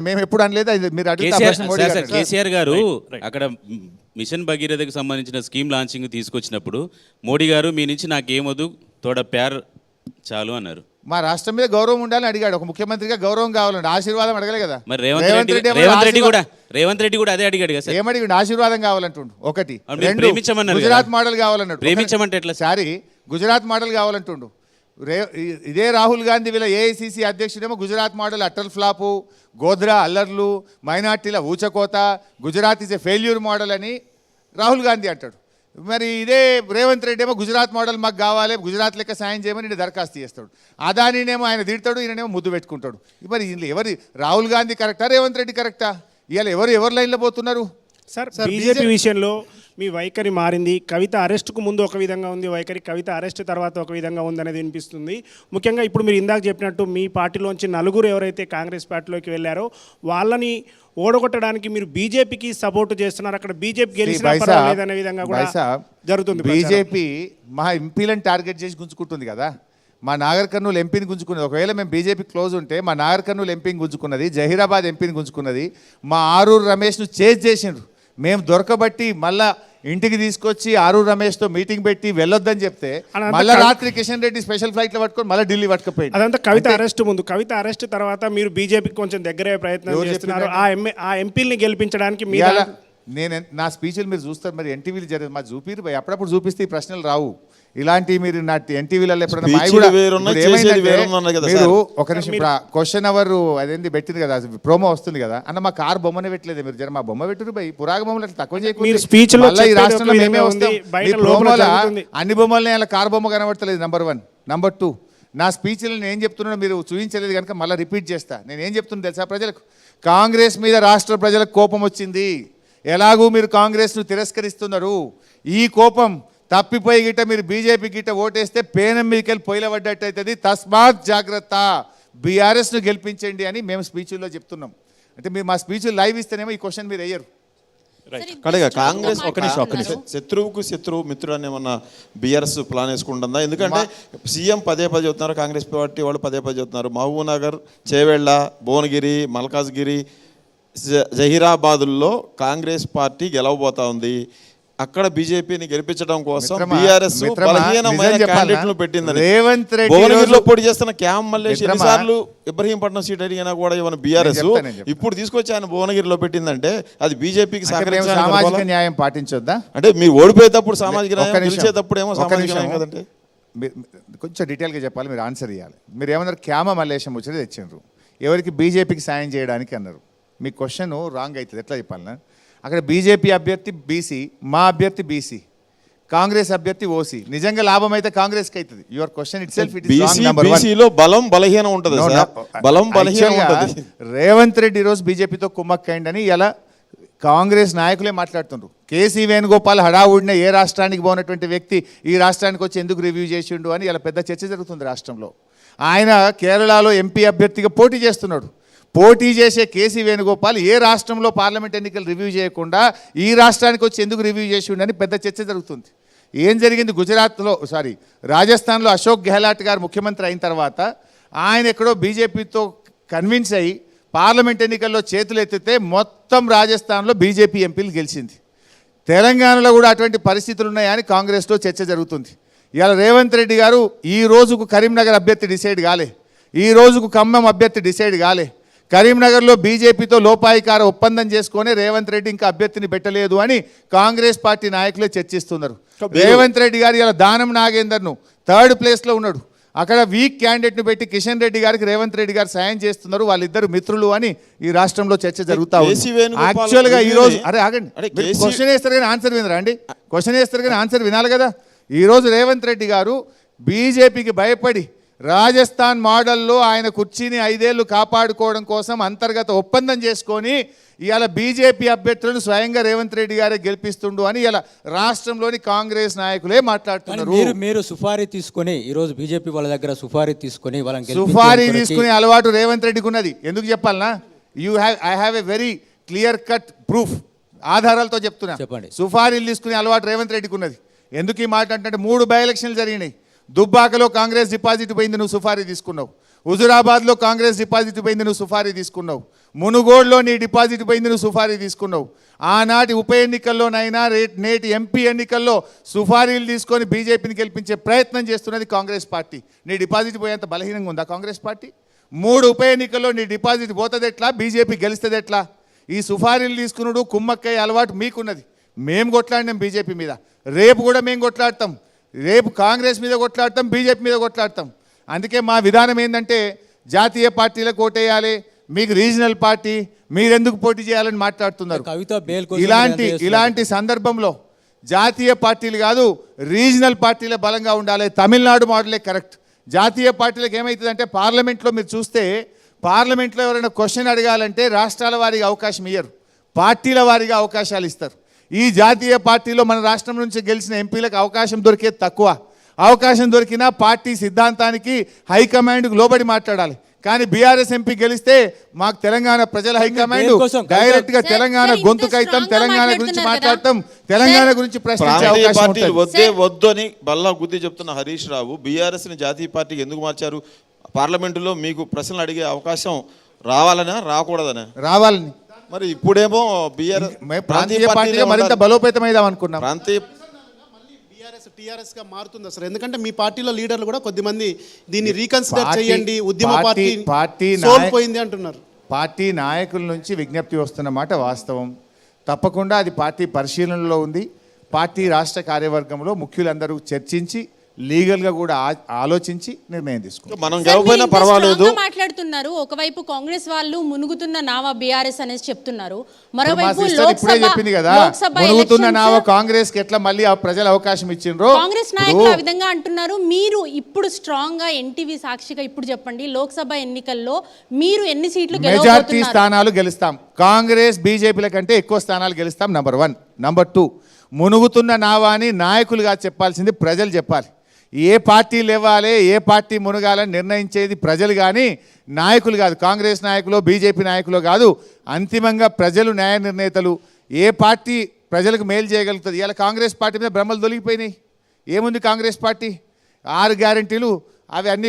మేము ఎప్పుడు అనలేదు? అది మీరు అడిగితే కేసీఆర్ గారు అక్కడ మిషన్ భగీరథకు సంబంధించిన స్కీమ్ లాంచింగ్ తీసుకొచ్చినప్పుడు మోడీ గారు మీ నుంచి నాకేమొద్దు తోడ ప్యార్ చాలు అన్నారు. మా రాష్ట్రం మీద గౌరవం ఉండాలని అడిగాడు. ఒక ముఖ్యమంత్రిగా గౌరవం కావాలండి ఆశీర్వాదం అడగలే కదా? మరి రేవంత్ రెడ్డి రేవంత్ రెడ్డి కూడా రేవంత్ రెడ్డి కూడా అదే అడిగాడు కదా సార్? ఏమడిగిండు? ఆశీర్వాదం కావాలంటుండు. ఒకటి. గుజరాత్. మోడల్ కావాలన్నాడు ప్రేమించమంటే ఎట్లా? సారీ గుజరాత్ మోడల్ కావాలంటుండు. రే ఇదే రాహుల్ గాంధీ వీళ్ళ ఏఐసిసి అధ్యక్షుడేమో గుజరాత్ మోడల్ అటల్ ఫ్లాపు గోధ్రా అల్లర్లు మైనార్టీల ఊచకోత Gujarat is a failure model అని రాహుల్ గాంధీ అంటాడు. మరి ఇదే రేవంత్ రెడ్డి ఏమో గుజరాత్ మోడల్ మాకు కావాలి గుజరాత్ లెక్క సాయం చేయమని నేను దరఖాస్తు చేస్తాడు. అదానినేమో ఆయన తిడతాడు ఈయననేమో ముద్దు పెట్టుకుంటాడు. మరి ఇందులో ఎవరి రాహుల్ గాంధీ కరెక్టా రేవంత్ రెడ్డి కరెక్టా? ఇవాళ ఎవరు ఎవరు లైన్లో పోతున్నారు? సార్ బీజేపీ విషయంలో మీ వైఖరి మారింది. కవిత అరెస్ట్కు ముందు ఒక విధంగా ఉంది. వైఖరి కవిత అరెస్ట్ తర్వాత ఒక విధంగా ఉంది అనేది వినిపిస్తుంది. ముఖ్యంగా ఇప్పుడు మీరు ఇందాక చెప్పినట్టు మీ పార్టీలోంచి నలుగురు ఎవరైతే కాంగ్రెస్ పార్టీలోకి వెళ్ళారో వాళ్ళని ఓడగొట్టడానికి మీరు బీజేపీకి సపోర్ట్ చేస్తున్నారు. అక్కడ బీజేపీ గెలిచినా విధంగా కూడా జరుగుతుంది. బీజేపీ మా ఎంపీలను టార్గెట్ చేసి గుంజుకుంటుంది కదా. మా నాగర్ కర్నూలు ఎంపీని గుంజుకున్నది. ఒకవేళ మేము బీజేపీ క్లోజ్ ఉంటే మా నాగర్ కర్నూలు ఎంపీని గుంజుకున్నది జహీరాబాద్ ఎంపీని గుంజుకున్నది మా ఆరూరు రమేష్ను చేజ్ చేసిండ్రు. మేము దొరకబట్టి మళ్ళా ఇంటికి తీసుకొచ్చి ఆరూరు రమేష్తో మీటింగ్ పెట్టి వెళ్ళొద్దని చెప్తే మళ్ళీ రాత్రి కిషన్ రెడ్డి స్పెషల్ ఫ్లైట్లో పట్టుకొని మళ్ళీ ఢిల్లీ పట్టుకుపోయింది అదంతా కవిత అరెస్ట్ ముందు. కవిత అరెస్ట్ తర్వాత మీరు బీజేపీకి కొంచెం దగ్గరయ్యే ప్రయత్నం చేస్తున్నారు? ఆ ఎంఏ ఆ ఎంపీల్ని గెలిపించడానికి మీరు నేను నా స్పీచ్లు మీరు చూస్తారు. మరి ఎన్టీవీలు జరిగింది. మా చూపిరు అప్పుడప్పుడు చూపిస్తే ఈ ప్రశ్నలు రావు. ఇలాంటి మీరు నా ఎన్టీవీలలో ఎప్పుడైనా మీరు. ఒక నిమిషం ఇప్పుడు క్వశ్చన్ అవర్ అదేంది పెట్టింది కదా ప్రోమో వస్తుంది కదా అన్న మా కార్ బొమ్మనే పెట్టలేదు మీరు. జర మా బొమ్మ పెట్టురు భయ్ పురాగ బొమ్మలు అట్లా తక్కువ లో మళ్ళా ఈ రాష్ట్రంలో మేమే వస్తాం. మీ ప్రోమోల. అన్ని బొమ్మలనే అలా కార్ బొమ్మ కనబడతలేదు నంబర్ వన్ నంబర్ టూ నా స్పీచ్లు నేను ఏం చెప్తున్నానో మీరు చూపించలేదు కనుక మళ్ళీ రిపీట్ చేస్తా. నేను ఏం చెప్తున్నా తెలుసా ప్రజలకు? కాంగ్రెస్ మీద రాష్ట్ర ప్రజలకు కోపం వచ్చింది. ఎలాగూ మీరు కాంగ్రెస్ను తిరస్కరిస్తున్నారు? ఈ కోపం తప్పిపోయి గిట్ట మీరు బీజేపీ గిట్ట ఓటేస్తే పేనం మీదకి వెళ్ళి పొయ్యిల పడ్డట్టు అవుతుంది తస్మాత్ జాగ్రత్త. బీఆర్ఎస్ను గెలిపించండి అని మేము స్పీచ్ల్లో చెప్తున్నాం. అంటే మీరు మా స్పీచ్లు లైవ్ ఇస్తేనేమో ఈ క్వశ్చన్ మీరు అయ్యారు కడగా కాంగ్రెస్ ఒక నిమిషం, ఒక నిమిషం. శత్రువుకు శత్రువు మిత్రుడు అని ఏమన్నా బీఆర్ఎస్ ప్లాన్ వేసుకుంటుందా? ఎందుకంటే సీఎం పదే పదే చెప్తున్నారు కాంగ్రెస్ పార్టీ వాళ్ళు పదే పదే చెప్తున్నారు. మహబూబ్ నగర్ చేవెళ్ళ భువనగిరి మల్కాజ్గిరి జ- జహీరాబాదుల్లో కాంగ్రెస్ పార్టీ గెలవబోతా ఉంది. అక్కడ బీజేపీని గెలిపించడం కోసం బీఆర్ఎస్ మిత్రమా, బలహీనమైన నిజం చెప్పాలా? క్యాండిడేట్లను పెట్టిందని. రేవంత్ రెడ్డి భువనగిరిలో ఈరోజు- పోటీ చేస్తున్న క్యామ్ మల్లేష్ మిత్రమా, ఎన్నిసార్లు ఇబ్రహీంపట్నం సీట్ అడిగినా కూడా ఇవన్న బీఆర్ఎస్. ఇప్పుడు తీసుకొచ్చి ఆయన భువనగిరిలో పెట్టిందంటే అది బీజేపీకి సామాజిక? న్యాయం పాటించొద్దా? అంటే మీరు ఓడిపోయేటప్పుడు సామాజిక న్యాయం. గెలిచేటప్పుడు ఏమో సామాజిక. న్యాయం కదంటే కొంచెం డీటెయిల్గా చెప్పాలి మీరు ఆన్సర్ ఇవ్వాలి మీరు ఏమన్నారు? క్యామ మల్లేశం వచ్చి తెచ్చిండ్రు. ఎవరికి బీజేపీకి సాయం చేయడానికి అన్నారు? మీ క్వశ్చన్ రాంగ్ అవుతుంది. ఎట్లా చెప్పాలన్నా? అక్కడ బీజేపీ అభ్యర్థి బీసీ మా అభ్యర్థి బీసీ కాంగ్రెస్ అభ్యర్థి ఓసీ. నిజంగా లాభం అయితే కాంగ్రెస్కి అవుతుంది. Your question itself it బీసీలో బలం బలహీనం ఉంటది no. బలం బలహీనం ఉంటది. రేవంత్ రెడ్డి ఈరోజు బీజేపీతో కుమ్మక్కైండని ఇలా కాంగ్రెస్ నాయకులే మాట్లాడుతుండ్రు. కేసీ వేణుగోపాల్ హడావుడిన ఏ రాష్ట్రానికి పోనటువంటి వ్యక్తి ఈ రాష్ట్రానికి వచ్చి ఎందుకు రివ్యూ చేసిండు అని ఇలా పెద్ద చర్చ జరుగుతుంది రాష్ట్రంలో. ఆయన కేరళలో ఎంపీ అభ్యర్థిగా పోటీ చేస్తున్నాడు. పోటీ చేసే కేసీ వేణుగోపాల్ ఏ రాష్ట్రంలో పార్లమెంట్ ఎన్నికలు రివ్యూ చేయకుండా ఈ రాష్ట్రానికి వచ్చి ఎందుకు రివ్యూ చేసి ఉండని పెద్ద చర్చ జరుగుతుంది. ఏం జరిగింది? గుజరాత్లో సారీ రాజస్థాన్లో అశోక్ గెహ్లాట్ గారు ముఖ్యమంత్రి అయిన తర్వాత ఆయన ఎక్కడో బీజేపీతో కన్విన్స్ అయ్యి పార్లమెంట్ ఎన్నికల్లో చేతులు ఎత్తితే మొత్తం రాజస్థాన్లో బీజేపీ ఎంపీలు గెలిచింది. తెలంగాణలో కూడా అటువంటి పరిస్థితులు ఉన్నాయని కాంగ్రెస్లో చర్చ జరుగుతుంది. ఇవాళ రేవంత్ రెడ్డి గారు ఈ రోజుకు కరీంనగర్ అభ్యర్థి డిసైడ్ కాలే. ఈ రోజుకు ఖమ్మం అభ్యర్థి డిసైడ్ కాలే. కరీంనగర్లో బీజేపీతో లోపాయికార ఒప్పందం చేసుకొని రేవంత్ రెడ్డి ఇంకా అభ్యర్థిని పెట్టలేదు అని కాంగ్రెస్ పార్టీ నాయకులే చర్చిస్తున్నారు. రేవంత్ రెడ్డి గారు ఇలా దానం నాగేందర్ను థర్డ్ ప్లేస్లో ఉన్నాడు. అక్కడ వీక్ క్యాండిడేట్ను పెట్టి కిషన్ రెడ్డి గారికి రేవంత్ రెడ్డి గారు సాయం చేస్తున్నారు. వాళ్ళిద్దరు మిత్రులు అని ఈ రాష్ట్రంలో చర్చ జరుగుతా ఉంది. యాక్చువల్గా ఈ రోజు రివ్యూని- అరే ఆగండి. క్వశ్చన్ వేస్తారు కానీ ఆన్సర్ వినరా అండి? క్వశ్చన్ వేస్తారు కానీ ఆన్సర్ వినాలి కదా. ఈ రోజు రేవంత్ రెడ్డి గారు బీజేపీకి భయపడి రాజస్థాన్ మోడల్లో ఆయన కుర్చీని ఐదేళ్ళు కాపాడుకోవడం కోసం అంతర్గత ఒప్పందం చేసుకొని ఇవాళ బీజేపీ అభ్యర్థులను స్వయంగా రేవంత్ రెడ్డి గారే గెలిపిస్తుండు అని ఇలా రాష్ట్రంలోని కాంగ్రెస్ నాయకులే మాట్లాడుతున్నారు. మీరు మీరు సుఫారీ తీసుకొని ఈ రోజు బీజేపీ వాళ్ళ దగ్గర సుఫారీ తీసుకొని వాళ్ళని సుఫారీ తీసుకునే అలవాటు రేవంత్ రెడ్డికి ఉన్నది ఎందుకు చెప్పాలనా? You have I have a very clear cut proof ఆధారాలతో చెప్తున్నా. చెప్పండి. సుఫారీలు తీసుకునే అలవాటు రేవంత్ రెడ్డికి ఉన్నది ఎందుకు ఈ మాట అంటే మూడు బై ఎలక్షన్లు జరిగినాయి. దుబ్బాకలో కాంగ్రెస్ డిపాజిట్ పోయింది నువ్వు సుఫారీ తీసుకున్నావు. హుజురాబాద్లో కాంగ్రెస్ డిపాజిట్ పోయింది నువ్వు సుఫారీ తీసుకున్నావు. మునుగోడులో నీ డిపాజిట్ పోయింది నువ్వు సుఫారీ తీసుకున్నావు. ఆనాటి ఉప ఎన్నికల్లోనైనా రేట్ నేటి ఎంపీ ఎన్నికల్లో సుఫారీలు తీసుకొని బీజేపీని గెలిపించే ప్రయత్నం చేస్తున్నది కాంగ్రెస్ పార్టీ. నీ డిపాజిట్ పోయేంత బలహీనంగా ఉందా కాంగ్రెస్ పార్టీ? మూడు ఉప ఎన్నికల్లో నీ డిపాజిట్ పోతుంది ఎట్లా బీజేపీ గెలుస్తుంది ఎట్లా ఈ సుఫారీలు తీసుకున్నాడు కుమ్మక్కయ్య అలవాటు మీకున్నది. మేము కొట్లాడినాం బీజేపీ మీద. రేపు కూడా మేము కొట్లాడతాం. రేపు కాంగ్రెస్ మీద కొట్లాడతాం బీజేపీ మీద కొట్లాడతాం. అందుకే మా విధానం ఏంటంటే జాతీయ పార్టీలకు ఓటేయాలి మీకు రీజనల్ పార్టీ మీరెందుకు పోటీ చేయాలని మాట్లాడుతున్నారు. కవిత ఇలాంటి? ఇలాంటి సందర్భంలో జాతీయ పార్టీలు కాదు రీజనల్ పార్టీలే బలంగా ఉండాలి. తమిళనాడు మోడలే కరెక్ట్. జాతీయ పార్టీలకు ఏమవుతుందంటే పార్లమెంట్లో మీరు చూస్తే పార్లమెంట్లో ఎవరైనా క్వశ్చన్ అడగాలంటే రాష్ట్రాల వారికి అవకాశం ఇయ్యరు. పార్టీల వారిగా అవకాశాలు ఇస్తారు. ఈ జాతీయ పార్టీలో మన రాష్ట్రం నుంచి గెలిచిన ఎంపీలకు అవకాశం దొరికేది తక్కువ. అవకాశం దొరికినా పార్టీ సిద్ధాంతానికి హైకమాండ్కు లోబడి మాట్లాడాలి. కానీ బీఆర్ఎస్ ఎంపీ గెలిస్తే మాకు తెలంగాణ ప్రజల హైకమాండ్? డైరెక్ట్గా తెలంగాణ గొంతుకైతాం తెలంగాణ గురించి మాట్లాడతాం తెలంగాణ గురించి ప్రశ్నించే వద్దే. వద్దు అని బల్లా గుద్ది చెప్తున్న హరీష్ రావు బీఆర్ఎస్ని జాతీయ పార్టీకి ఎందుకు మార్చారు? పార్లమెంటులో మీకు ప్రశ్నలు అడిగే అవకాశం రావాలనా రాకూడదనా? రావాలని. మరి ఇప్పుడేమో బీఆర్ఎస్ మేము ప్రాంతీయ పార్టీగా మరింత బలోపేతమైదాం అనుకున్నాం. ప్రాంతీయ బీఆర్ఎస్ టీఆర్ఎస్గా మారుతుంది అసలు. ఎందుకంటే మీ పార్టీలో లీడర్లు కూడా కొద్దిమంది దీన్ని రీకన్సిడర్ పార్టీ- చేయండి ఉద్యమ పార్టీ- పార్టీ సోల్పోయింది అంటున్నారు. పార్టీ నాయకుల నుంచి విజ్ఞప్తి వస్తున్న మాట వాస్తవం. తప్పకుండా అది పార్టీ పరిశీలనలో ఉంది. పార్టీ రాష్ట్ర కార్యవర్గంలో ముఖ్యులందరూ చర్చించి లీగల్గా కూడా ఆలోచించి నిర్ణయం తీసుకుంటాం. మనం పర్వాలేదు. గా మాట్లాడుతున్నారు. ఒకవైపు కాంగ్రెస్ వాళ్ళు మునుగుతున్న నావా బీఆర్ఎస్ అనేసి చెప్తున్నారు. మరోవైపు ఇప్పుడే చెప్పింది కదా. మునుగుతున్న నావ కాంగ్రెస్కి ఎట్లా మళ్ళీ ఆ ప్రజలు అవకాశం ఇచ్చిండ్రో? కాంగ్రెస్ నాయకులు ఆ విధంగా అంటున్నారు. మీరు ఇప్పుడు స్ట్రాంగ్గా ఎన్టీవీ సాక్షిగా ఇప్పుడు చెప్పండి లోక్సభ ఎన్నికల్లో మీరు ఎన్ని సీట్లు మెజార్టీ స్థానాలు గెలుస్తాం. కాంగ్రెస్ బీజేపీల కంటే ఎక్కువ స్థానాలు గెలుస్తాం నంబర్ వన్ నంబర్ టూ మునుగుతున్న నావా అని నాయకులుగా చెప్పాల్సింది ప్రజలు చెప్పాలి. ఏ పార్టీ లేవాలి ఏ పార్టీ మునగాలని నిర్ణయించేది ప్రజలు కానీ నాయకులు కాదు. కాంగ్రెస్ నాయకులు బీజేపీ నాయకులు కాదు. అంతిమంగా ప్రజలు న్యాయ నిర్ణేతలు. ఏ పార్టీ ప్రజలకు మేలు చేయగలుగుతుంది? ఇలా కాంగ్రెస్ పార్టీ మీద భ్రమలు దొలిగిపోయినాయి. ఏముంది కాంగ్రెస్ పార్టీ? ఆరు గ్యారంటీలు. అవి అన్నీ కూడా